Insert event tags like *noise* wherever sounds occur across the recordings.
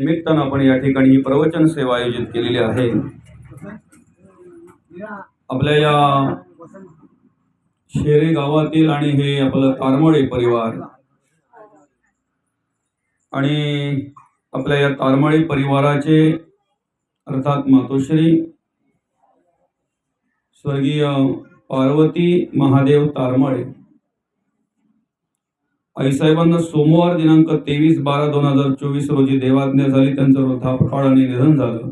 निमित्तानं आपण या ठिकाणी ही प्रवचन सेवा आयोजित केलेली आहे. आपल्या या शेरे गावातील आणि हे आपलं तारमळे परिवार आणि आपल्या या तारमळे परिवाराचे अर्थात मातोश्री स्वर्गीय पार्वती महादेव तारमळे आईसाहेबांना सोमवार दिनांक तेवीस बारा दोन हजार चोवीस रोजी देवाज्ञा झाली त्यांचं वृद्धापकाळाने निधन झालं.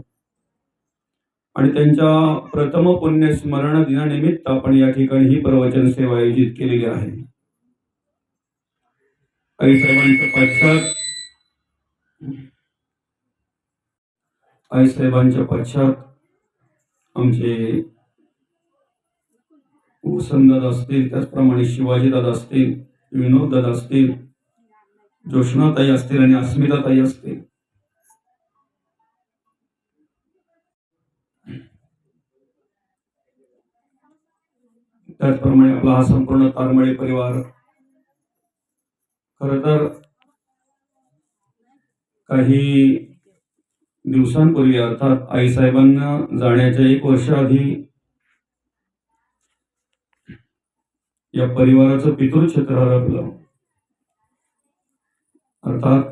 आणि त्यांच्या प्रथम पुण्यस्मरण दिनानिमित्त आपण या ठिकाणी ही प्रवचन सेवा आयोजित केलेली आहे. आईसाहेबांच्या पश्चात आईसाहेबांच्या पश्चात आमचे वसंतदादा असतील त्याचप्रमाणे शिवाजीदादा असतील विनोद दादा असतील जोशनाताई असतील आणि अस्मिताताई असतील. त्याचप्रमाणे आपला हा संपूर्ण तारमळे परिवार. खर तर काही दिवसांपूर्वी अर्थात आईसाहेबांना जाण्याच्या एक वर्ष आधी या परिवाराचं पितृक्षेत्र हरपलं अर्थात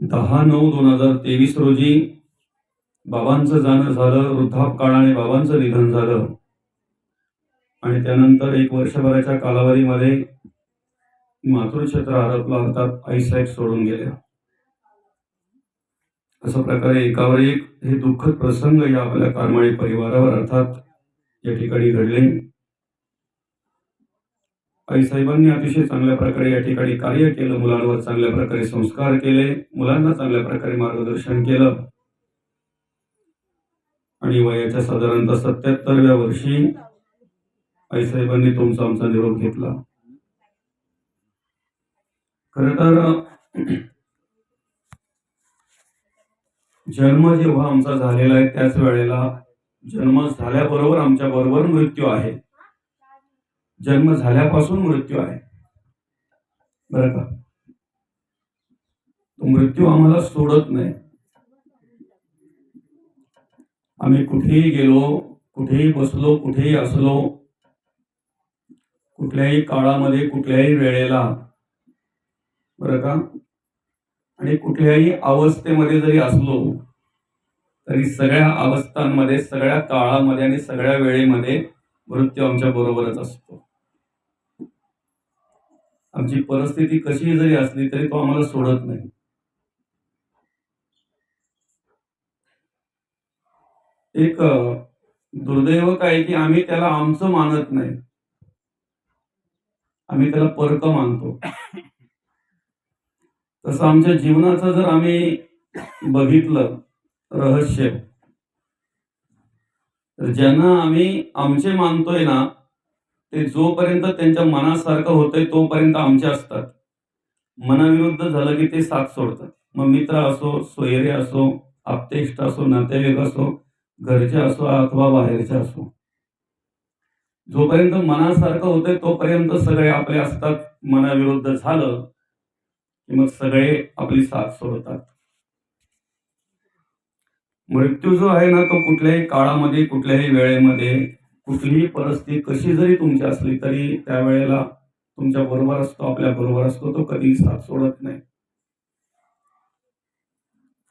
दहा नऊ दोन हजार तेवीस रोजी बाबांचं जाणं झालं वृद्धापकाळाने बाबांचं निधन झालं. आणि त्यानंतर एक वर्षभराच्या कालावधीमध्ये मातृक्षेत्र हरपलं अर्थात आईसाहेब सोडून गेल्या. अशा प्रकारे एकावर एक हे दुःखद प्रसंग या आपल्या कारमाळी परिवारावर अर्थात या ठिकाणी घडले. आईसाहेबांनी अतिशय चांगल्या प्रकारे या ठिकाणी कार्य केलं मुलांवर चांगल्या प्रकारे संस्कार केले मुलांना चांगल्या प्रकारे मार्गदर्शन केलं. आणि वयाच्या साधारणतः सत्याहत्तरव्या वर्षी आईसाहेबांनी तुमचा आमचा निरोप घेतला. खर तर जन्म जेव्हा आमचा झालेला आहे त्याच वेळेला जन्म झाल्याबरोबर आमच्या बरोबर मृत्यू आहे. जन्म झाल्यापासून मृत्यू आहे. बरं का? तो मृत्यू आम्हाला सोडत नाही. आम्ही कुठेही गेलो कुठेही बसलो कुठेही असलो कुठल्याही काळामध्ये कुठल्याही वेळेला बरं का? आणि कुठल्याही अवस्थेमध्ये जरी असलो तरी सगळ्या अवस्थांमध्ये सगळ्या काळामध्ये आणि सगळ्या वेळेमध्ये मृत्यू आमच्या बरोबरच असतो. आमची परिस्थिती कशी जरी असली तरी तो आम्हाला सोडत नाही. एक दुर्दैव काय की आम्ही त्याला आमचं मानत नाही. आम्ही त्याला परक मानतो. तसं आमच्या जीवनाचं जर आम्ही बघितलं रहस्य. तर ज्यांना आम्ही आमचे मानतोय ना ते जोपर्यंत त्यांच्या मनासारखं होतंय तोपर्यंत आमचे असतात. मनाविरुद्ध झालं की ते साथ सोडतात. मग मित्र असो सोयरे असो आपतेष्ट असो नातेवाईक असो घरचे असो अथवा बाहेरचे असो. जोपर्यंत मनासारखं होतंय तोपर्यंत सगळे आपले असतात. मनाविरुद्ध झालं की मग सगळे आपली साथ सोडतात. मृत्यू जो आहे ना तो कुठल्याही काळामध्ये कुठल्याही वेळेमध्ये कुठलीही परिस्थिती कशी जरी तुमची असली तरी त्यावेळेला तुमच्या बरोबर असतो आपल्या बरोबर असतो तो कधी साथ सोडत नाही.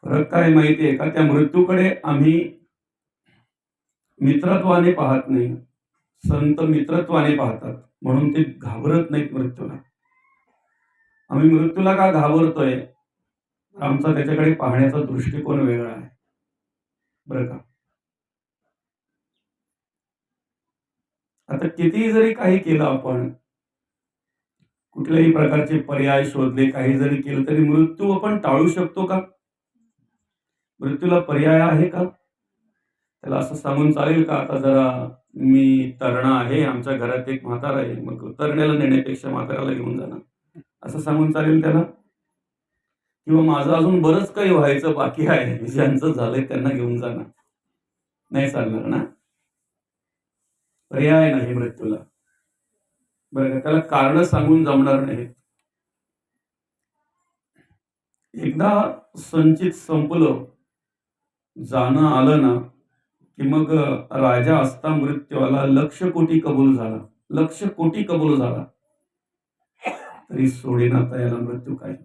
फरक काय माहितीये का? त्या मृत्यूकडे आम्ही मित्रत्वाने पाहत नाही. संत मित्रत्वाने पाहतात. म्हणून ते घाबरत नाहीत मृत्यूला. आम्ही मृत्यूला का घाबरतोय? आमचा त्याच्याकडे पाहण्याचा दृष्टिकोन वेगळा आहे. बरं का. आता कितीही जरी काही केलं आपण कुठल्याही प्रकारचे पर्याय शोधले काही जरी केलं तरी मृत्यू आपण टाळू शकतो का? मृत्यूला पर्याय आहे का? त्याला असं सांगून चालेल का? आता जरा मी तरणा आहे आमच्या घरात एक म्हातारा आहे मग तरण्याला नेण्यापेक्षा म्हाताऱ्याला घेऊन जाणार असं सांगून चालेल त्याला? किंवा माझं अजून बरंच काही व्हायचं बाकी आहे ज्यांचं झालंय त्यांना घेऊन जाणार नाही चालणार ना? पर्याय नाही मृत्यूला. बरं का त्याला कारण सांगून जमणार नाही. एकदा संचित संपलं जाणं आलं ना की मग राजा असता मृत्यू आला लक्ष कोटी कबूल झाला. लक्ष कोटी कबूल झाला. तरी सोडेना याला मृत्यू काही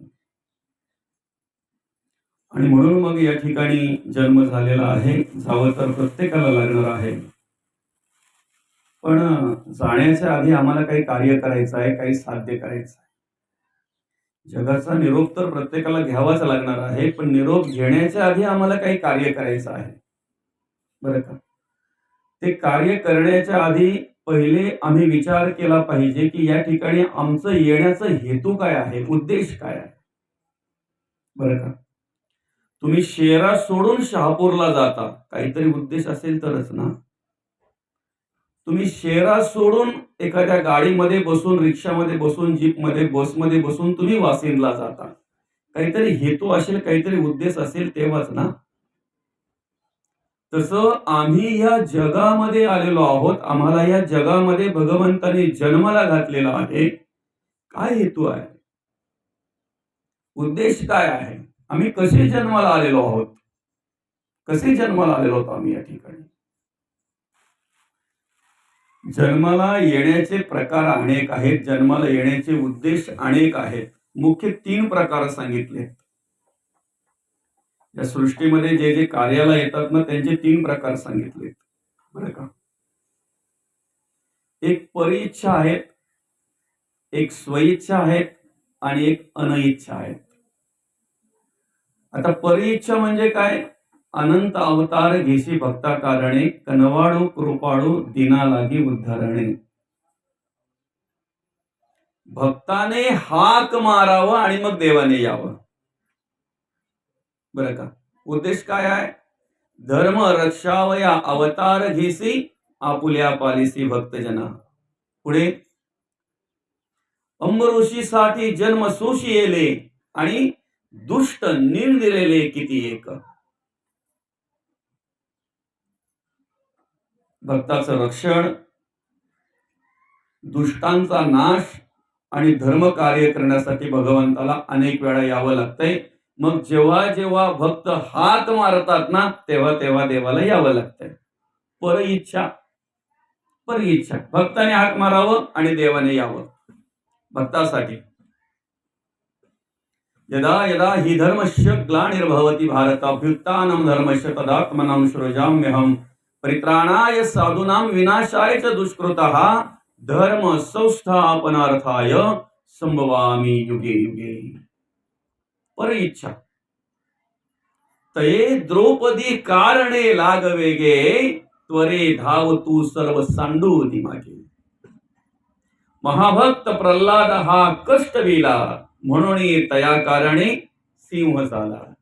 आणि म्हणून मग या ठिकाणी जन्म झालेला आहे जावं तर प्रत्येकाला लागणार आहे. पण जाण्याच्या आधी आम्हाला काही कार्य करायचं आहे काही साध्य करायचं आहे. जगाचा निरोप तर प्रत्येकाला घ्यावाच लागणार आहे पण निरोप घेण्याच्या आधी आम्हाला काही कार्य करायचं आहे. बरं का? ते कार्य करण्याच्या आधी पहिले आम्ही विचार केला पाहिजे की या ठिकाणी आमचं येण्याचं हेतू काय आहे उद्देश काय आहे? बरं का? तुम्ही शेरा सोडून शहापूरला जाता. काहीतरी उद्देश असेल तरच ना. तुम्ही शेरा सोडून एखाद्या गाडीमध्ये बसून रिक्षामध्ये बसून जीपमध्ये बसमध्ये बसून तुम्ही वासिंदला जाता. काहीतरी हेतू असेल काहीतरी उद्देश असेल तेव्हाच ना. तसं आम्ही या जगामध्ये आलेलो आहोत. आम्हाला या जगामध्ये भगवंताने जन्माला घातलेला आहे. काय हेतू आहे? उद्देश काय आहे? आम्ही कसे जन्माला आलेलो आहोत? कसे जन्माला आलेलो आहोत आम्ही या ठिकाणी? जन्माला येण्याचे प्रकार अनेक आहेत जन्माला येण्याचे उद्देश अनेक आहेत. मुख्य तीन प्रकार सांगितले या सृष्टीमध्ये जे जे कार्याला येतात ना त्यांचे तीन प्रकार सांगितले बरं का? एक परिइच्छा आहेत एक स्वइच्छा आहेत आणि एक अनइच्छा आहेत. आता परिइच्छा म्हणजे काय? अनंत अवतार घेशी भक्ता कारणे कनवाडू कृपाळू दिना लागी उद्धारणे. भक्ताने हाक मारावं आणि मग देवाने यावं. बरं का? उद्देश काय आहे? धर्म रक्षावया अवतार घेसी आपुल्या पालिसी भक्तजना. पुढे. अंबऋषीसाठी जन्म सोशी येले आणि दुष्ट दिलेले किती एक. भक्ताचं रक्षण दुष्टांचा नाश आणि धर्म कार्य करण्यासाठी भगवंताला अनेक वेळा यावं लागतंय. मग जेव्हा जेव्हा भक्त हात मारतात ना तेव्हा तेव्हा देवाला यावं लागतंय. पर इच्छा पर इच्छा भक्ताने हात मारावं आणि देवाने यावं. भक्तासाठी. यदा यदा हि धर्मस्य ग्लानिर्भवति भारत अभ्युत्थानं धर्मस्य तदात्मनं सृजाम्यहं। परित्राणाय साधूनां विनाशाय च दुष्कृतः धर्म संस्थापनार्थाय संभवामी युगे युगे। पर इच्छा तये द्रौपदी कारणे लागवेगे त्वरे धावतु सर्व सांडू दिमागे महाभक्त प्रल्हाद हा कष्ट विला म्हणून तया कारणे सिंह झाला.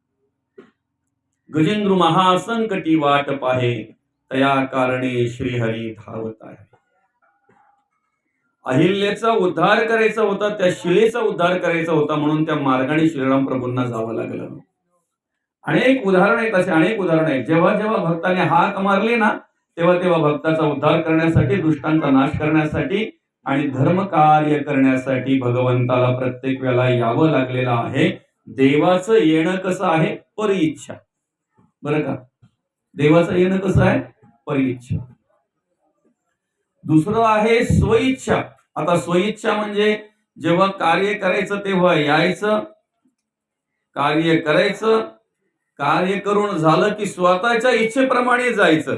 गजेंद्र महासंकटी वाट पाहे तया कारणे श्रीहरी धावत आहे. अहिल्याचा उद्धार करायचा होता त्या शिलेचा उद्धार करायचा होता म्हणून त्या मार्गाने श्रीराम प्रभूंना जावं लागलं. अनेक उदाहरण आहेत असे अनेक उदाहरण आहेत. जेव्हा जेव्हा भक्ताने हाक मारले ना तेव्हा तेव्हा भक्ताचा उद्धार करण्यासाठी दुष्टांचा नाश करण्यासाठी आणि धर्म कार्य करण्यासाठी भगवंताला प्रत्येक वेळेला यावं लागलेलं आहे. देवाचं येणं कसं आहे? परिइच्छा. बरं का? देवाचं येणं कसं आहे? परिइच्छा. दुसरं आहे स्वइच्छा. आता स्वइच्छा म्हणजे जेव्हा कार्य करायचं तेव्हा यायचं. कार्य करायचं. कार्य करून झालं की स्वतःच्या इच्छेप्रमाणे जायचं.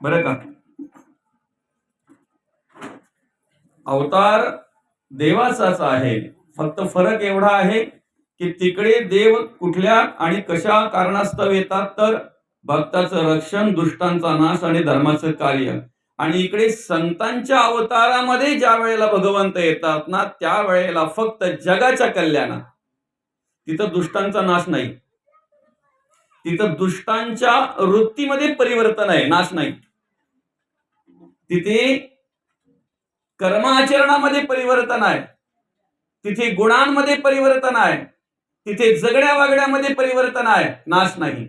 बरं का? अवतार देवाचाच आहे. फक्त फरक एवढा आहे की तिकडे देव कुठल्या आणि कशा कारणास्तव येतात तर भक्ताचं रक्षण दुष्टांचा नाश आणि धर्माचं कार्य. आणि इकडे संतांच्या अवतारामध्ये ज्या वेळेला भगवंत येतात ना त्या वेळेला फक्त जगाच्या कल्याणा तिथं दुष्टांचा नाश नाही. तिथं दुष्टांच्या वृत्तीमध्ये परिवर्तन आहे नाश नाही. तिथे कर्माचरणामध्ये परिवर्तन आहे. तिथे गुणांमध्ये परिवर्तन आहे. तिथे जगण्या वागण्यामध्ये परिवर्तन आहे. नाश नाही.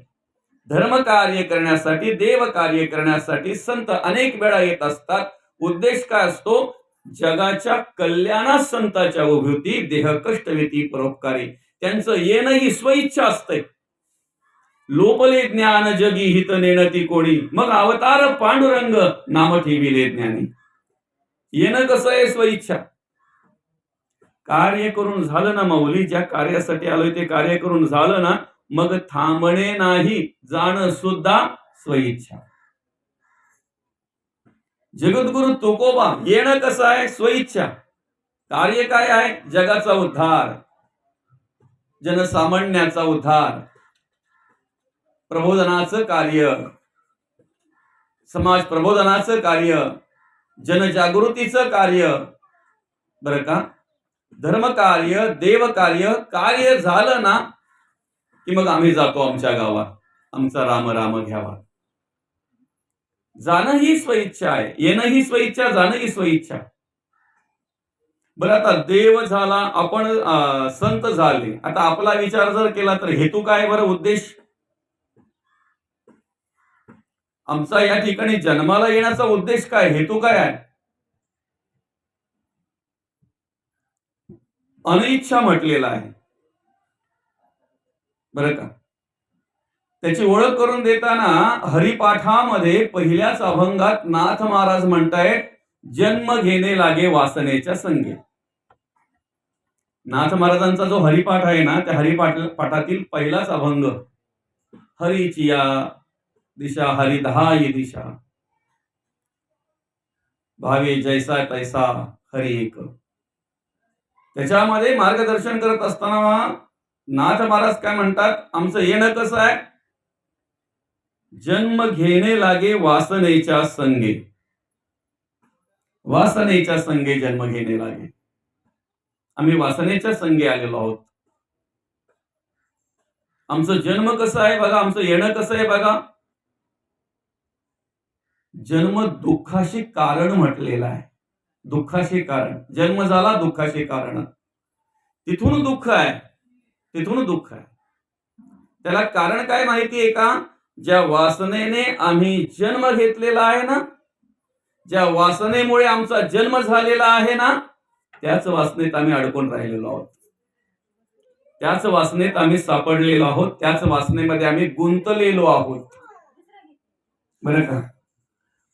धर्म कार्य करण्यासाठी देव कार्य करण्यासाठी संत अनेक वेळा येत असतात. उद्देश काय असतो? जगाच्या कल्याणात संताच्या उभूती देह कष्टवेती परोपकारी. त्यांचं येणं ही स्वइच्छा असते. लोपले ज्ञान जगी हित नेणती कोणी. मग अवतार पांडुरंग नाम ठेविले ज्ञानी. येणं कसं आहे स्वइच्छा? कार्य करून झालं ना माऊली ज्या कार्यासाठी आलोय ते कार्य करून झालं ना मग थांबणे नाही जाणं सुद्धा स्वइच्छा. जगद्गुरु तुकोबा येणं कसं आहे? स्वइच्छा. कार्य काय आहे? जगाचा उद्धार. जनसामान्याचा उद्धार. प्रबोधनाचं कार्य. समाज प्रबोधनाचं कार्य. जनजागृतीचं कार्य. बरं का? धर्मकार्य देवकार्य कार्य झालं ना की मग आम्ही जातो आमच्या गावात. आमचा राम राम घ्यावा. जाणं ही स्वइच्छा आहे. येणं ही स्वइच्छा जाणं ही स्वइच्छा. बरं आता देव झाला आपण संत झाले. आता आपला विचार जर केला तर हेतू काय बरं? उद्देश? आमचा या ठिकाणी जन्माला येण्याचा उद्देश काय? हेतू काय आहे? अनिच्छा म्हटलेला आहे. बरं का? त्याची ओळख करून देताना हरिपाठामध्ये पहिल्याच अभंगात नाथ महाराज म्हणतायत जन्म घेणे लागे वासनेच्या संगे. नाथ महाराजांचा जो हरिपाठ आहे ना त्या हरिपाठ पाठातील पहिलाच अभंग हरिचिया दिशा हरिदहाई दिशा. भावे जैसा तैसा हरी एक. त्याच्यामध्ये मार्गदर्शन करत असताना नाथ महाराज काय म्हणतात? आमचं येणं कसं आहे? जन्म घेणे लागे वासनेच्या संगे. वासनेच्या संगे जन्म घेणे लागे. आम्ही वासनेच्या संगे आलेलो आहोत. आमचं जन्म कसं आहे बघा? आमचं येणं कसं आहे बघा? जन्म दुःखाशी कारण म्हटलेलं आहे. दुःखाशी कारण. जन्म झाला दुःखाशी कारण. तिथून दुःख आहे. तिथून दुःख आहे. त्याला कारण काय माहिती आहे का? ज्या वासनेने आम्ही जन्म घेतलेला आहे ना ज्या वासनेमुळे आमचा जन्म झालेला आहे ना त्याच वासनेत आम्ही अडकून राहिलेलो आहोत. त्याच वासनेत आम्ही सापडलेलो आहोत. त्याच वासनेमध्ये आम्ही गुंतलेलो आहोत. बरं का?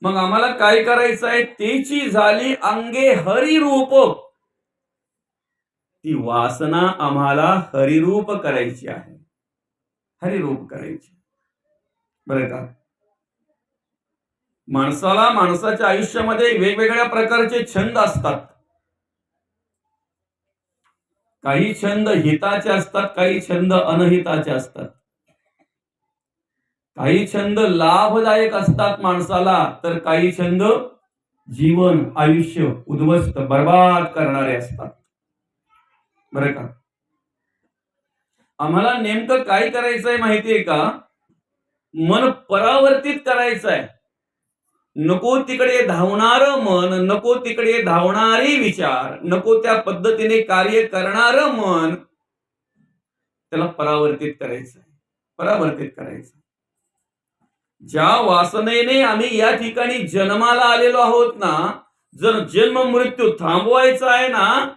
मग आम्हाला काय करायचं आहे? तेची झाली अंगे हरिरूप ती वासना आम्हाला हरिरूप करायची आहे. हरिरूप करायची. बरं का? माणसाला माणसाच्या आयुष्यामध्ये वेगवेगळ्या प्रकारचे छंद असतात. काही छंद हिताचे असतात काही छंद अनहिताचे असतात. काही छंद लाभदायक असतात माणसाला तर काही छंद जीवन आयुष्य उद्ध्वस्त बर्बाद करणारे असतात. बरं का? आम्हाला नेमकं काय करायचंय माहितीये का? मन परावर्तित करायचं आहे नको तिकडे धावणार मन नको तिकडे धावणारे विचार नको त्या पद्धतीने कार्य करणार मन त्याला परावर्तित करायचं आहे परावर्तित करायचं ज्या वासनेने आम्ही या ठिकाणी जन्माला आलेलो आहोत ना जर जन्म मृत्यू थांबवायचा आहे ना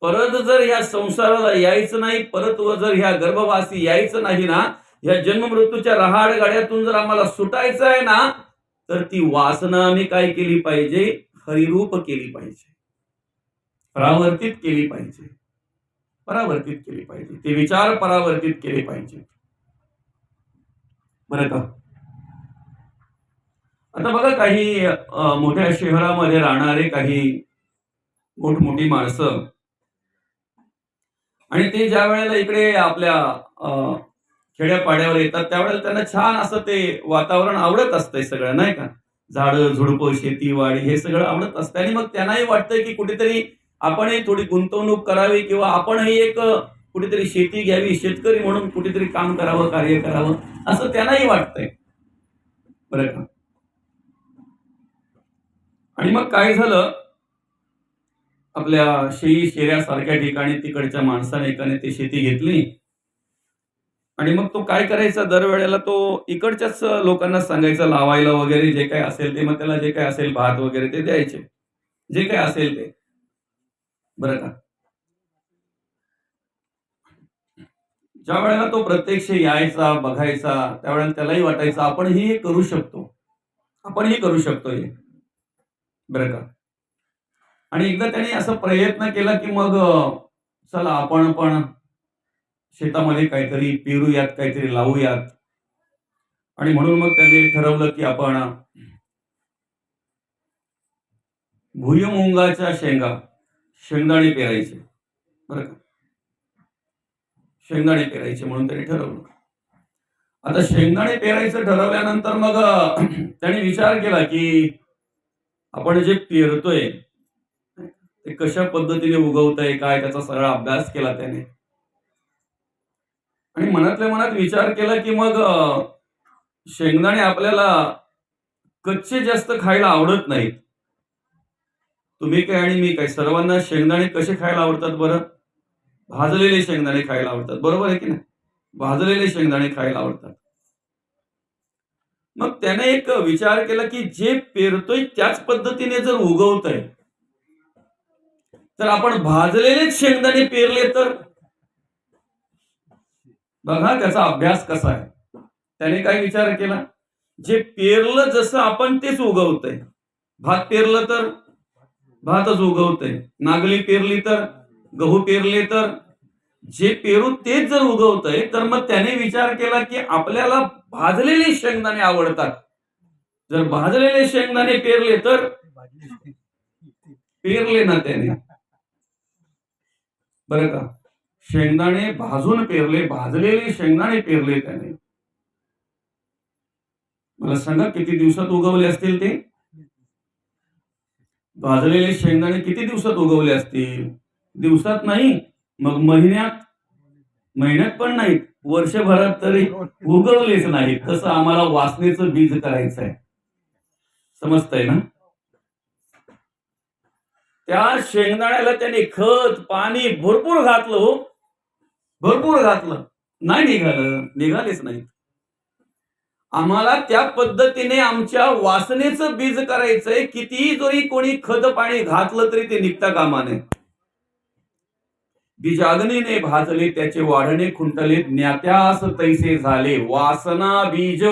परत जर या संसाराला यायचं नाही परत व जर ह्या गर्भवासी यायचं नाही ना या जन्म मृत्यूच्या रहाड गाड्यातून जर आम्हाला सुटायचं आहे ना तर ती वासना आम्ही काय केली पाहिजे? हरिरूप केली पाहिजे. परावर्तित केली पाहिजे. परावर्तित केली पाहिजे. ते विचार परावर्तित केले पाहिजे बरं का. आता बघा काही मोठ्या शहरामध्ये राहणारे काही मोठमोठी माणसं. आणि ते ज्या वेळेला इकडे आपल्या खेड्यापाड्यावर येतात त्यावेळेला त्यांना छान असं ते वातावरण आवडत असतंय सगळं नाही का? झाडं झुडपं शेतीवाडी हे सगळं आवडत असतं आणि मग त्यांनाही वाटतंय की कुठेतरी आपणही थोडी गुंतवणूक करावी किंवा आपणही एक कुठेतरी शेती घ्यावी शेतकरी म्हणून कुठेतरी काम करावं कार्य करावं असं त्यांनाही वाटतंय. बरं का? आणि मग काय झालं? आपल्या शेई शेऱ्यासारख्या ठिकाणी तिकडच्या माणसाने एकाने ती शेती घेतली. आणि मग तो काय करायचा? दरवेळेला तो इकडच्याच लोकांना सांगायचा लावायला वगैरे जे काय असेल ते मग त्याला जे काय असेल भात वगैरे ते द्यायचे. जे काय असेल ते. बरं का? ज्या वेळेला तो प्रत्यक्ष यायचा बघायचा त्यावेळेला त्यालाही वाटायचं आपण हे करू शकतो. आपण हे करू शकतो हे. बरं का? आणि एकदा त्याने असा प्रयत्न केला की मग चला आपण पण शेतामध्ये काहीतरी पेरूयात काहीतरी लावूयात. आणि म्हणून मग त्याने ठरवलं की आपण भुईमुंगाच्या शेंगा शेंगदाणे पेरायचे. बरं का? शेंगदाणे पेरायचे म्हणून त्यांनी ठरवलं. आता शेंगदाणे पेरायचं ठरवल्यानंतर मग *clears throat* त्यांनी त्याने विचार केला की आपण जे पेरतोय ते कशा पद्धतीने उगवतंय काय त्याचा सगळा अभ्यास केला त्याने. आणि मनातल्या मनात विचार केला की मग शेंगदाणे आपल्याला कच्चे जास्त खायला आवडत नाहीत. तुम्ही काय आणि मी काय सर्वांना शेंगदाणे कसे खायला आवडतात बरं? भाजलेले शेंगदाणे खायला आवडतात. बरोबर आहे की नाही? भाजलेले शेंगदाणे खायला आवडतात. मग त्याने एक विचार केला की जे पेरतोय त्याच पद्धतीने जर उगवतय तर आपण भाजलेलेच शेंगदाणे पेरले तर? बघा त्याचा अभ्यास कसा आहे. त्याने काय विचार केला? जे पेरलं जसं आपण तेच उगवतंय. भात पेरलं तर? भातच उगवतंय. नागली पेरली तर? गहू पेरले तर जे पेरू तेच जर उगवतंय तर मग त्याने विचार केला की आपल्याला भाजलेले शेंगदाणे आवडतात. जर भाजलेले शेंगदाणे पेरले तर पेरले ना त्याने. बरं का? शेंगदाणे भाजून पेरले भाजलेले शेंगदाणे पेरले त्याने. मला सांगा किती दिवसात उगवले असतील ते? भाजलेले शेंगदाणे किती दिवसात उगवले असतील? दिवसात नाही मग महिन्यात महिन्यात पण नाहीत वर्षभरात तरी उगवलेच नाहीत तसं आम्हाला वासनेचं बीज करायचं आहे. समजतंय ना? त्या शेंगदाण्याला त्याने खत पाणी भरपूर घातलं हो. भरपूर घातलं. नाही निघालं. निघालेच नाहीत. आम्हाला त्या पद्धतीने आमच्या वासनेचं बीज करायचंय. कितीही जरी कोणी खत पाणी घातलं तरी ते निघता कामा नये. बीजाग्नीने भाजले त्याचे वाढणे खुंटले ज्ञात्यास तैसे झाले. वासना बीज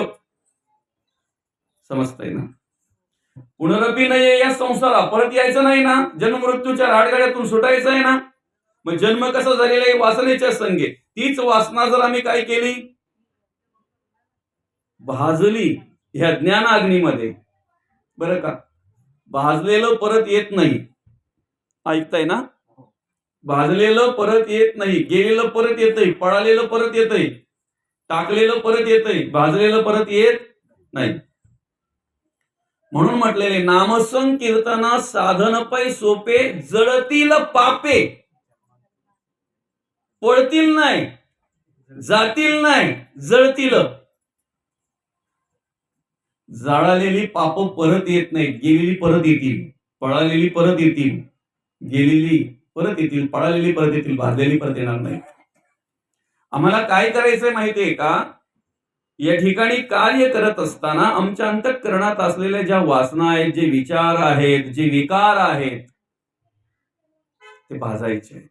समजतंय ना? पुनरपी नाही या संसारा परत यायचं नाही ना? जन्म मृत्यूच्या राडगाड्यातून सुटायचं आहे ना? मग जन्म कसा झालेला आहे? वासनेच्या संगे. तीच वासना जर आम्ही काय केली? भाजली ह्या ज्ञानाग्नीमध्ये. बरं का? भाजलेलं परत येत नाही. ऐकताय ना? भाजलेलं परत येत नाही गेलेलं परत येतंय पळालेलं परत येतंय टाकलेलं परत येतंय भाजलेलं परत येत नाही. म्हणून म्हटलेले नामसंकीर्तना साधन पै सोपे जळतील पापे. पळतील नाही जातील नाही जळतील. जाळालेली पाप परत येत नाही गेलेली परत येतील पळालेली परत येतील गेलेली परत येतील पळालेली परत येतील भाजलेली परत येणार नाही. आम्हाला काय करायचंय माहितीये का? या ठिकाणी कार्य करत असताना आमच्या अंतःकरणात असलेल्या ज्या वासना आहेत जे विचार आहेत जे विकार आहेत ते भाजायचे आहेत.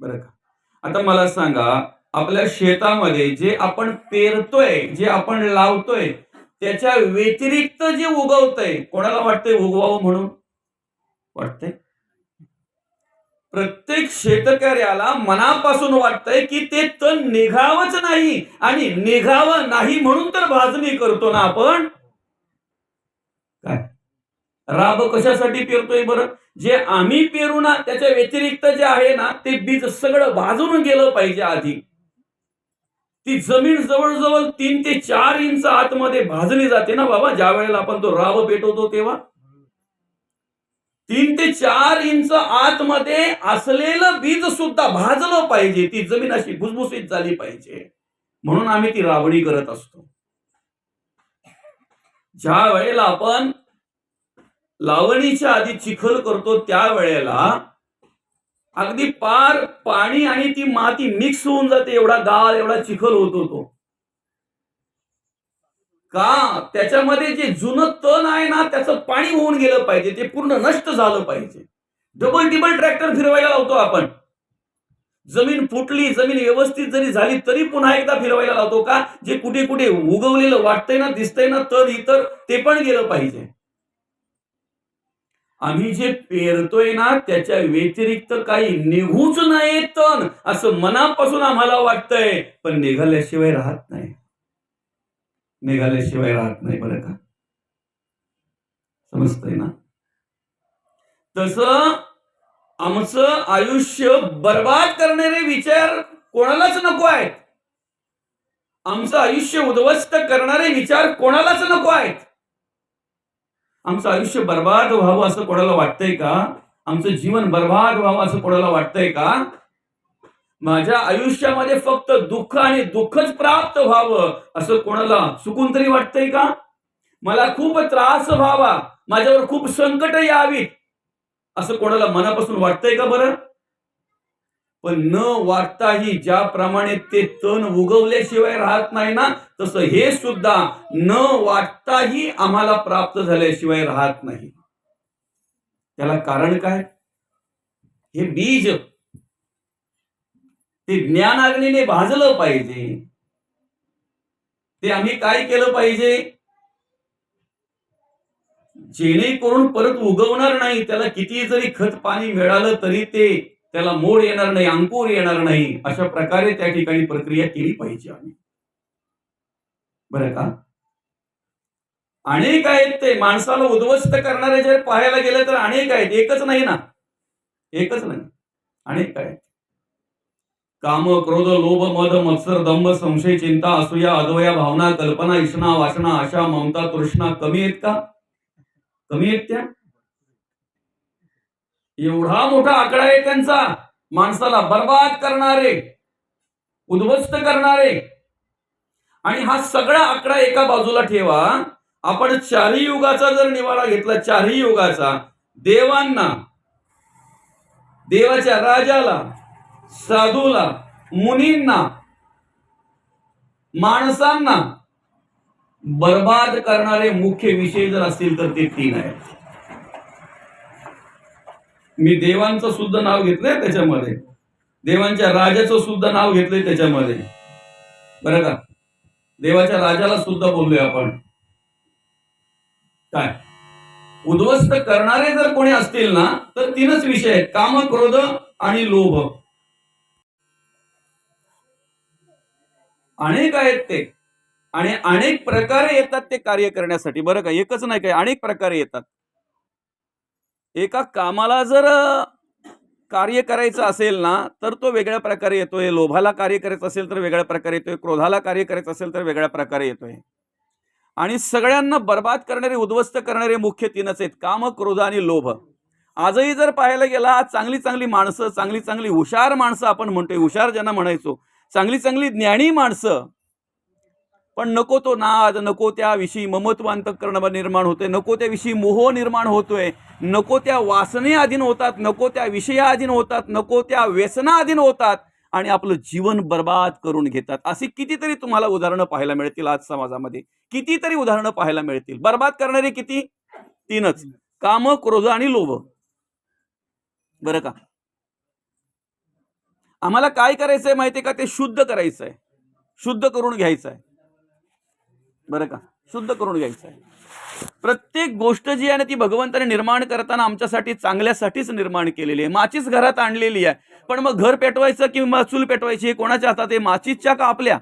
बरं का? आता मला सांगा आपल्या शेतामध्ये जे आपण पेरतोय जे आपण लावतोय त्याच्या व्यतिरिक्त जे उगवतंय कोणाला वाटतंय उगवावं म्हणून? वाटतंय? प्रत्येक शेतकऱ्याला मनापासून वाटतंय की ते तण निघावंच नाही. आणि निघावं नाही म्हणून तर भाजणी करतो ना आपण. काय? राब कशासाठी पेरतोय बरं? जे आम्ही पेरू ना त्याच्या व्यतिरिक्त जे आहे ना ते बीज सगळं भाजून गेलं पाहिजे आधी. ती जमीन जवळजवळ तीन ते चार इंच आतमध्ये भाजली जाते ना बाबा ज्या वेळेला आपण तो राब पेटवतो तेव्हा. तीन ते चार इंच आतमध्ये असलेलं बीज सुद्धा भाजलं पाहिजे. ती जमीन अशी भुसभुसीत झाली पाहिजे. म्हणून आम्ही ती राबणी करत असतो. ज्या वेळेला आपण लावणीच्या आधी चिखल करतो त्या वेळेला अगदी पार पाणी आणि ती माती मिक्स होऊन जाते. एवढा गाळ एवढा चिखल होत होतो. का? त्याच्यामध्ये जे जुनं तण आहे ना त्याचं पाणी होऊन गेलं पाहिजे ते पूर्ण नष्ट झालं पाहिजे. डबल टिबल ट्रॅक्टर फिरवायला लावतो आपण. जमीन फुटली जमीन व्यवस्थित जरी झाली तरी पुन्हा एकदा फिरवायला लावतो का? जे कुठे कुठे उगवलेलं वाटतंय ना दिसतंय ना तर इतर ते पण गेलं पाहिजे. आम्ही जे पेरतोय ना त्याच्या व्यतिरिक्त काही निघूच नाही तण असं मनापासून आम्हाला वाटतंय पण निघाल्याशिवाय राहत नाही. निघाल्याशिवाय राहत नाही बरं का? समजतंय ना? तस आमचं आयुष्य बर्बाद करणारे विचार कोणालाच नको आहेत. आमचं आयुष्य उद्ध्वस्त करणारे विचार कोणालाच नको आहेत. आमचं आयुष्य बर्बाद व्हावं असं कोणाला वाटतंय का? आमचं जीवन बर्बाद व्हावं असं कोणाला वाटतंय का? माझ्या आयुष्यामध्ये फक्त दुःख आणि दुःखच प्राप्त व्हावं असं कोणाला चुकून तरी वाटतंय का? मला खूप त्रास व्हावा. माझ्यावर खूप संकट यावीत. असं कोणाला मनापासून वाटतंय का बरं? पण न वाटताही ज्याप्रमाणे ते तण उगवल्याशिवाय राहत नाही ना तसं हे सुद्धा न वाटताही आम्हाला प्राप्त झाल्याशिवाय राहत नाही. त्याला कारण काय? हे बीज ते ज्ञानाग्नीने भाजलं पाहिजे. ते आम्ही काय केलं पाहिजे? जेणेकरून परत उगवणार नाही त्याला किती जरी खत पाणी मिळालं तरी ते त्याला मोड येणार नाही अंकुर येणार नाही अशा प्रकारे त्या ठिकाणी प्रक्रिया केली पाहिजे आम्ही. बरं का? अनेक आहेत ते माणसाला उद्ध्वस्त करणारे जर पाहायला गेले तर अनेक आहेत एकच नाही ना? एकच नाही. अनेक आहेत. काम क्रोध लोभ मद मत्सर दंभ संशय चिंता असूया अदवया भावना कल्पना इष्णा वासना आशा ममता तृष्णा कमी आहेत का? कमी आहेत त्या? एवढा मोठा आकडा आहे त्यांचा. माणसाला बर्बाद करणारे उद्ध्वस्त करणारे. आणि हा सगळा आकडा एका बाजूला ठेवा. आपण चारही युगाचा जर निवाडा घेतला चारही युगाचा देवांना देवाच्या राजाला साधूला मुनींना माणसांना बर्बाद करणारे मुख्य विषय जर असतील तर ते तीन आहेत. मी देवांचं सुद्धा नाव घेतलंय त्याच्यामध्ये. देवांच्या राजाचं सुद्धा नाव घेतलंय त्याच्यामध्ये. बरं का? देवाच्या राजाला सुद्धा बोललोय आपण. काय? उद्ध्वस्त करणारे जर कोणी असतील ना तर तीनच विषय आहेत. काम क्रोध आणि लोभ. अनेक आहेत ते. आणि अनेक प्रकारे येतात ते कार्य करण्यासाठी. बरं का? एकच नाही काय? अनेक प्रकारे येतात. एका कामाला जर कार्य करायचं असेल ना तर तो वेगळ्या प्रकारे येतोय. लोभाला कार्य करायचं असेल तर वेगळ्या प्रकारे येतोय. क्रोधाला कार्य करायचं असेल तर वेगळ्या प्रकारे येतोय. आणि सगळ्यांना बर्बाद करणारे उद्ध्वस्त करणारे मुख्य तीनच आहेत. काम क्रोध आणि लोभ. आजही जर पाहायला गेला आज चांगली चांगली माणसं चांगली चांगली हुशार माणसं आपण म्हणतोय. हुशार ज्यांना म्हणायचो चांगली चांगली ज्ञानी माणसं. पण नको तो नाद नको त्याविषयी ममत्व अंतकरण निर्माण होते नको त्याविषयी मोह निर्माण होतोय नको त्या वासने अधीन होतात नको त्या विषयाधीन होतात नको त्या व्यसनाधीन होतात आणि आपलं जीवन बर्बाद करून घेतात. अशी कितीतरी तुम्हाला उदाहरणं पाहायला मिळतील आज समाजामध्ये. कितीतरी उदाहरणं पाहायला मिळतील. बर्बाद करणारे किती? तीनच. काम क्रोध आणि लोभ. बरं का? आम्हाला काय करायचंय माहितीये का? ते शुद्ध करायचं आहे शुद्ध करून घ्यायचं आहे बरं का? शुद्ध करून घ्यायचं आहे प्रत्येक गोष्ट जी आहे ना ती भगवंताने निर्माण करताना आमच्यासाठी चांगल्यासाठीच निर्माण केलेली आहे. माचीच घरात आणलेली आहे. पण मग घर पेटवायचं किंवा चूल पेटवायची? हे कोणाच्या हातात आहे? माचीसच्या का आपल्या?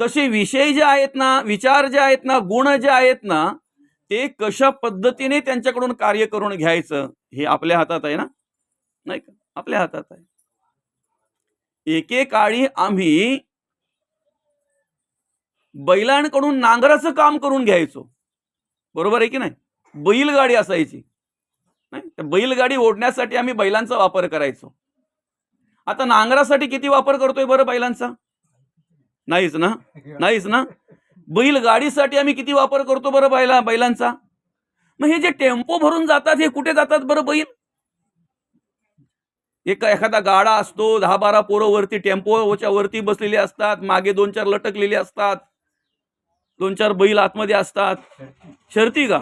तसे विषय जे आहेत ना विचार जे आहेत ना गुण जे आहेत ना ते कशा पद्धतीने त्यांच्याकडून कार्य करून घ्यायचं हे आपल्या हातात आहे ना? नाही का? आपल्या हातात आहे. एकेकाळी आम्ही बैलांकडून नांगराचं काम करून घ्यायचो. बरोबर आहे की नाही? बैलगाडी असायची. नाही? बैलगाडी ओढण्यासाठी आम्ही बैलांचा वापर करायचो. आता नांगरासाठी किती वापर करतोय बरं बैलांचा? नाहीच ना? नाहीच ना? बैलगाडीसाठी आम्ही किती वापर करतो बरं बैला बैलांचा? मग हे जे टेम्पो भरून जातात हे कुठे जातात बरं बैल? एक एखादा गाडा असतो दहा बारा पोरं वरती टेम्पोच्या वरती बसलेली असतात मागे दोन चार लटकलेली असतात दोन चार बैल आतमध्ये असतात. शर्ती का?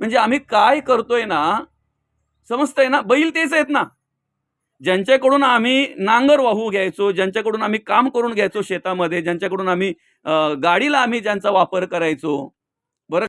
म्हणजे आम्ही काय करतोय ना समजतंय ना बैल तेच आहेत ना. ज्यांच्याकडून आम्ही नांगर वाहू घ्यायचो ज्यांच्याकडून आम्ही काम करून घ्यायचो शेतामध्ये ज्यांच्याकडून आम्ही गाडीला आम्ही ज्यांचा वापर करायचो. बरं